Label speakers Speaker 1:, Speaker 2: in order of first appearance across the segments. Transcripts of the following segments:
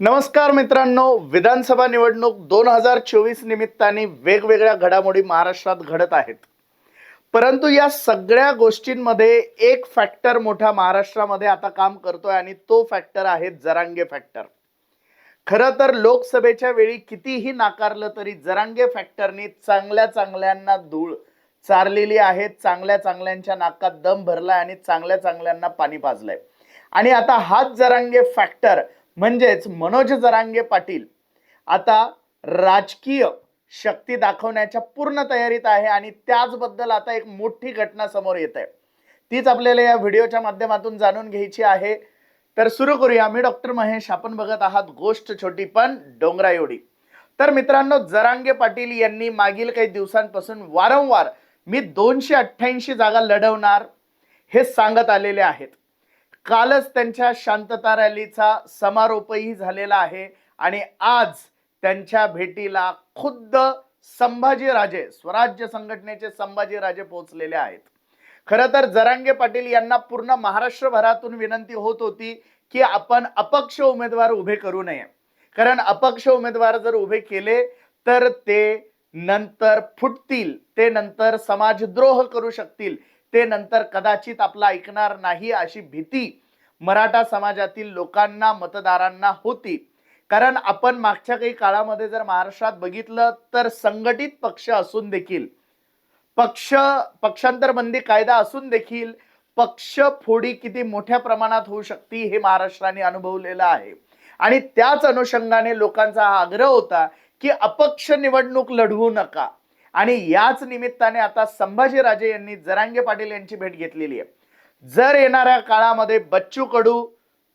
Speaker 1: नमस्कार मित्रांनो विधानसभा निवडणूक दोन हजार चोवीस निमित्ताने वेगवेगळ्या घडामोडी महाराष्ट्रात घडत आहेत. परंतु या सगळ्या गोष्टींमध्ये एक फॅक्टर मोठा महाराष्ट्रामध्ये आता काम करतोय आणि तो फॅक्टर आहे जरांगे फॅक्टर खरं तर लोकसभेच्या वेळी कितीही नाकारलं तरी जरांगे फॅक्टरनी चांगल्या चांगल्यांना धूळ चारलेली आहे चांगल्या चांगल्यांच्या नाकात दम भरलाय आणि चांगल्या चांगल्यांना पाणी पाजलंय. आणि आता हाच जरांगे फॅक्टर म्हणजेच मनोज जरांगे पाटील आता राजकीय शक्ती दाखवण्याच्या पूर्ण तयारीत आहे आणि त्याचबद्दल आता एक मोठी घटना समोर येत आहे तीच आपल्याला या व्हिडिओच्या माध्यमातून जाणून घ्यायची आहे. तर सुरू करूया. मी डॉक्टर महेश. आपण बघत आहात गोष्ट छोटी पण डोंगरा एवढी. तर मित्रांनो जरांगे पाटील यांनी मागील काही दिवसांपासून वारंवार मी दोनशे अठ्ठ्याऐंशी जागा लढवणार हे सांगत आलेले आहेत. कालच त्यांच्या शांतता रॅलीचा समारोपही झालेला आहे आणि आज त्यांच्या भेटीला खुद्द संभाजीराजे स्वराज्य संघटनेचे संभाजीराजे पोहोचलेले आहेत. खरं तर जरांगे पाटील यांना पूर्ण महाराष्ट्रभरातून विनंती होत होती की आपण अपक्ष उमेदवार उभे करू नये. कारण अपक्ष उमेदवार जर उभे केले तर ते नंतर फुटतील ते नंतर समाजद्रोह करू शकतील ते नंतर कदाचित आपला ऐकणार नाही अशी भीती मराठा समाजातील लोकांना मतदारांना होती. कारण आपण मागच्या काही काळामध्ये जर महाराष्ट्रात बघितलं तर संघटित पक्ष असून देखील पक्ष पक्षांतर बंदी कायदा असून देखील पक्ष फोडी किती मोठ्या प्रमाणात होऊ शकते हे महाराष्ट्राने अनुभवलेलं आहे. आणि त्याच अनुषंगाने लोकांचा हा आग्रह होता की अपक्ष निवडणूक लढवू नका. आणि याच निमित्ताने आता संभाजीराजे यांनी जरांगे पाटील यांची भेट घेतलेली आहे. जर येणाऱ्या काळामध्ये बच्चू कडू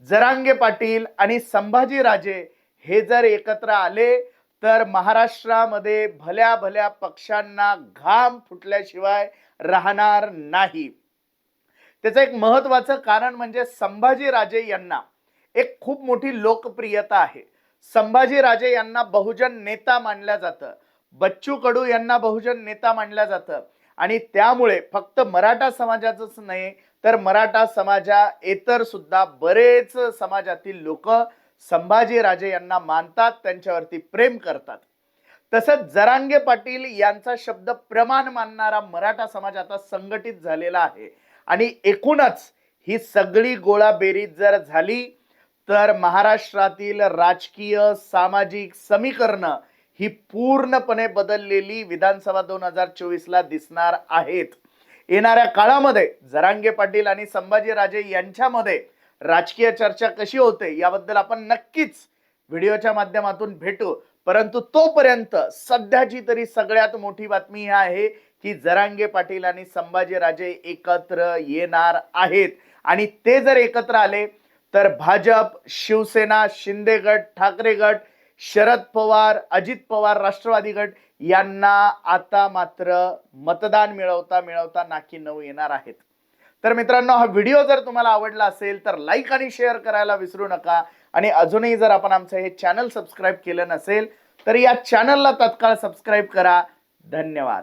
Speaker 1: जरांगे पाटील आणि संभाजीराजे हे जर एकत्र आले तर महाराष्ट्रामध्ये भल्या भल्या पक्षांना घाम फुटल्याशिवाय राहणार नाही. त्याचं एक महत्वाचं कारण म्हणजे संभाजीराजे यांना एक खूप मोठी लोकप्रियता आहे. संभाजीराजे यांना बहुजन नेता मानलं जातं. बच्चू कडू यांना बहुजन नेता मानलं जातं. आणि त्यामुळे फक्त मराठा समाजाचंच नाही तर मराठा समाजा इतर सुद्धा बरेच समाजातील लोक संभाजीराजे यांना मानतात त्यांच्यावरती प्रेम करतात. तसंच जरांगे पाटील यांचा शब्द प्रमाण मानणारा मराठा समाज आता संघटित झालेला आहे. आणि एकूणच ही सगळी गोळाबेरीज जर झाली तर महाराष्ट्रातील राजकीय सामाजिक समीकरणं ही पूर्णपणे बदललेली विधानसभा दोन हजार चोवीसला दिसणार आहेत. येणाऱ्या काळामध्ये जरांगे पाटील आणि संभाजीराजे यांच्यामध्ये राजकीय चर्चा कशी होते याबद्दल आपण नक्कीच व्हिडिओच्या माध्यमातून भेटू. परंतु तोपर्यंत सध्याची तरी सगळ्यात मोठी बातमी ही आहे की जरांगे पाटील आणि संभाजीराजे एकत्र येणार आहेत. आणि ते जर एकत्र आले तर भाजप शिवसेना शिंदे गट ठाकरे गट शरद पवार अजित पवार राष्ट्रवादी गट यांना आता मात्र मतदान मिळवता मिळवता नाकी नऊ येणार आहेत. तर मित्रांनो हा व्हिडिओ जर तुम्हाला आवडला असेल तर लाईक आणि शेअर करायला विसरू नका. आणि अजूनही जर आपण आमचं हे चॅनल सबस्क्राईब केलं नसेल तर या चॅनलला तत्काळ सबस्क्राईब करा. धन्यवाद.